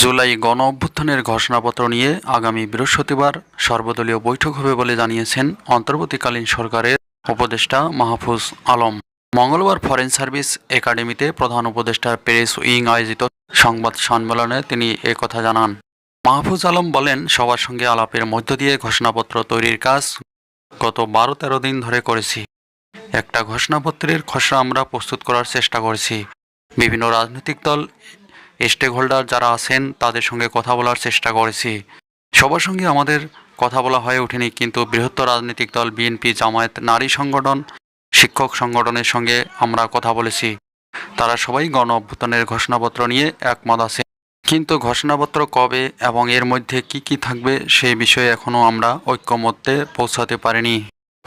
জুলাই গণ অভ্যুত্থানের ঘোষণাপত্র নিয়ে আগামী বৃহস্পতিবার সর্বদলীয় বৈঠক হবে বলে জানিয়েছেন অন্তর্বর্তীকালীন সরকারের উপদেষ্টা মাহফুজ আলম। মঙ্গলবার ফরেন সার্ভিস একাডেমিতে প্রধান উপদেষ্টা প্রেস উইং আয়োজিত সংবাদ সম্মেলনে তিনি একথা জানান। মাহফুজ আলম বলেন, সবার সঙ্গে আলাপের মধ্য দিয়ে ঘোষণাপত্র তৈরির কাজ গত বারো তেরো দিন ধরে করেছি। একটা ঘোষণাপত্রের খসড়া আমরা প্রস্তুত করার চেষ্টা করেছি। বিভিন্ন রাজনৈতিক দল স্টেক হোল্ডার যারা আছেন, তাদের সঙ্গে কথা বলার চেষ্টা করেছি। সবার সঙ্গে আমাদের কথা বলা হয়ে ওঠেনি, কিন্তু বৃহত্তর রাজনৈতিক দল বিএনপি জামায়াত, নারী সংগঠন, শিক্ষক সংগঠনের সঙ্গে আমরা কথা বলেছি। তারা সবাই গণ অভ্যুত্থানের ঘোষণাপত্র নিয়ে একমত আছে। কিন্তু ঘোষণাপত্র কবে এবং এর মধ্যে কি কি থাকবে সেই বিষয়ে এখনও আমরা ঐক্যমত্যে পৌঁছাতে পারিনি।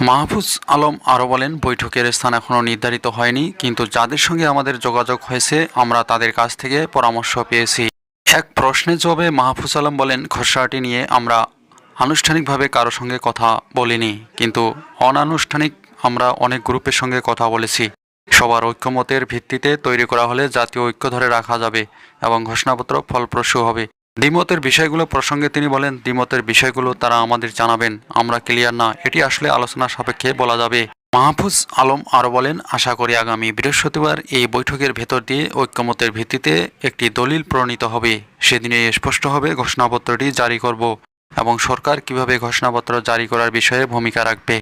মাহফুজ আলম আরও বলেন, বৈঠকের স্থান এখনও নির্ধারিত হয়নি, কিন্তু যাদের সঙ্গে আমাদের যোগাযোগ হয়েছে, আমরা তাদের কাছ থেকে পরামর্শ পেয়েছি। এক প্রশ্নের জবাবে মাহফুজ আলম বলেন খসড়াটি নিয়ে আমরা আনুষ্ঠানিকভাবে কারও সঙ্গে কথা বলিনি, কিন্তু অনানুষ্ঠানিক আমরা অনেক গ্রুপের সঙ্গে কথা বলেছি। সবার ঐক্যমতের ভিত্তিতে তৈরি করা হলে জাতীয় ঐক্য ধরে রাখা যাবে এবং ঘোষণাপত্র ফলপ্রসূ হবে। দ্বিমতের বিষয়গুলো প্রসঙ্গে তিনি বলেন, দ্বিমতের বিষয়গুলো তারা আমাদের জানাবেন, আমরা ক্লিয়ার না। এটি আসলে আলোচনা সাপেক্ষে বলা যাবে। মাহফুজ আলম আরও বলেন, আশা করি আগামী বৃহস্পতিবার এই বৈঠকের ভেতর দিয়ে ঐক্যমতের ভিত্তিতে একটি দলিল প্রণীত হবে। সেদিনে স্পষ্ট হবে ঘোষণাপত্রটি জারি করব এবং সরকার কীভাবে ঘোষণাপত্র জারি করার বিষয়ে ভূমিকা রাখবে।